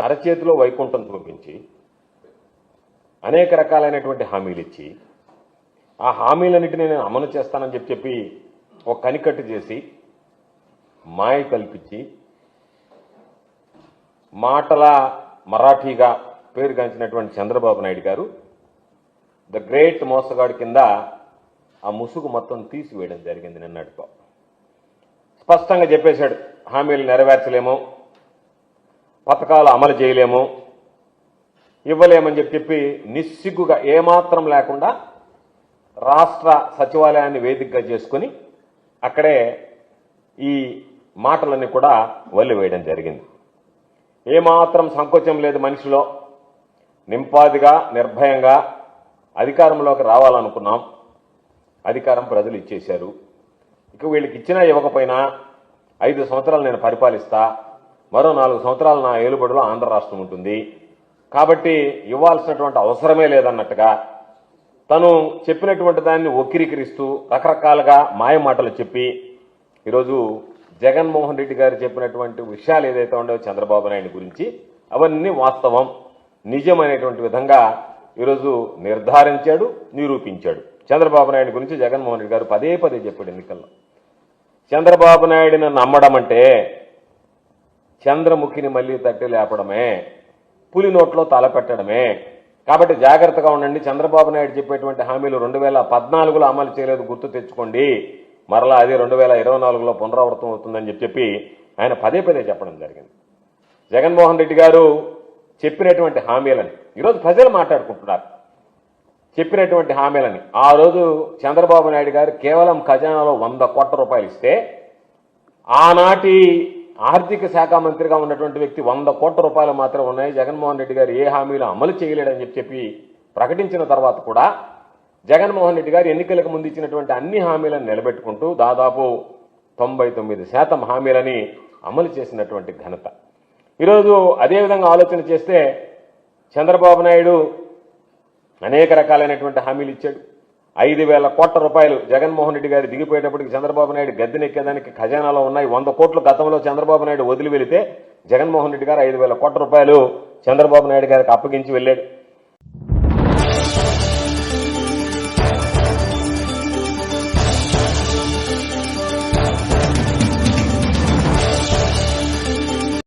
అరచేతిలో వైకుంఠం చూపించి అనేక రకాలైనటువంటి హామీలు ఇచ్చి ఆ హామీలన్నిటిని నేను అమలు చేస్తానని చెప్పి చెప్పి ఒక కనికట్టు చేసి మాయ కల్పించి మాటల మరాఠీగా పేరుగాంచినటువంటి చంద్రబాబు నాయుడు గారు ద గ్రేట్ మోసగాడి కింద ఆ ముసుగు మొత్తం తీసివేయడం జరిగింది నిన్నటితో. స్పష్టంగా చెప్పేశాడు హామీలు నెరవేర్చలేము పథకాలు అమలు చేయలేము ఇవ్వలేమని చెప్పి చెప్పి నిస్సిగ్గుగా ఏమాత్రం లేకుండా రాష్ట్ర సచివాలయాన్ని వేదికగా చేసుకుని అక్కడే ఈ మాటలన్నీ కూడా వల్లివేయడం జరిగింది. ఏమాత్రం సంకోచం లేదు మనిషిలో. నింపాదిగా నిర్భయంగా అధికారంలోకి రావాలనుకున్నాం. అధికారం ప్రజలు ఇచ్చేశారు. ఇక వీళ్ళకి ఇచ్చినా ఇవ్వకపోయినా ఐదు సంవత్సరాలు నేను పరిపాలిస్తా మరో నాలుగు సంవత్సరాలు నా ఏలుబడిలో ఆంధ్ర రాష్ట్రం ఉంటుంది. కాబట్టి ఇవ్వాల్సినటువంటి అవసరమే లేదన్నట్టుగా తను చెప్పినటువంటి దాన్ని వక్రీకరిస్తూ రకరకాలుగా మాయ మాటలు చెప్పి ఈరోజు జగన్మోహన్ రెడ్డి గారు చెప్పినటువంటి విషయాలు ఏదైతే ఉండవో చంద్రబాబు నాయుడు గురించి అవన్నీ వాస్తవం. నిజమైనటువంటి విధంగా ఈరోజు నిర్ధారించాడు నిరూపించాడు. చంద్రబాబు నాయుడు గురించి జగన్మోహన్ రెడ్డి గారు పదే పదే చెప్పాడు ఎన్నికల్లో. చంద్రబాబు నాయుడిని నమ్మడం అంటే చంద్రముఖిని మళ్ళీ తట్టి లేపడమే పులి నోట్లో తల పెట్టడమే. కాబట్టి జాగ్రత్తగా ఉండండి. చంద్రబాబు నాయుడు చెప్పేటువంటి హామీలు రెండు వేల పద్నాలుగులో అమలు చేయలేదు గుర్తు తెచ్చుకోండి. మరలా అది రెండు వేల ఇరవై నాలుగులో పునరావృతం అవుతుందని చెప్పి చెప్పి ఆయన పదే పదే చెప్పడం జరిగింది. జగన్మోహన్ రెడ్డి గారు చెప్పినటువంటి హామీలని ఈరోజు ప్రజలు మాట్లాడుకుంటున్నారు. చెప్పినటువంటి హామీలని ఆ రోజు చంద్రబాబు నాయుడు గారు కేవలం ఖజానాలో వంద కోట్ల రూపాయలు ఇస్తే ఆనాటి ఆర్థిక శాఖ మంత్రిగా ఉన్నటువంటి వ్యక్తి వంద కోట్ల రూపాయలు మాత్రమే ఉన్నాయి. జగన్మోహన్ రెడ్డి గారు ఏ హామీలు అమలు చేయలేడని చెప్పి చెప్పి ప్రకటించిన తర్వాత కూడా జగన్మోహన్ రెడ్డి గారు ఎన్నికలకు ముందు ఇచ్చినటువంటి అన్ని హామీలను నిలబెట్టుకుంటూ దాదాపు తొంభై తొమ్మిది శాతం హామీలని అమలు చేసినటువంటి ఘనత. ఈరోజు అదేవిధంగా ఆలోచన చేస్తే చంద్రబాబు నాయుడు అనేక రకాలైనటువంటి హామీలు ఇచ్చాడు. ఐదు వేల కోట్ల రూపాయలు జగన్మోహన్ రెడ్డి గారు దిగిపోయేటప్పటికి చంద్రబాబు నాయుడు గద్దెనెక్కేదానికి ఖజానాలో ఉన్నాయి. వంద కోట్లు గతంలో చంద్రబాబు నాయుడు వదిలి వెళితే జగన్మోహన్ రెడ్డి గారు ఐదు వేల కోట్ల రూపాయలు చంద్రబాబు నాయుడు గారికి అప్పగించి వెళ్ళాడు.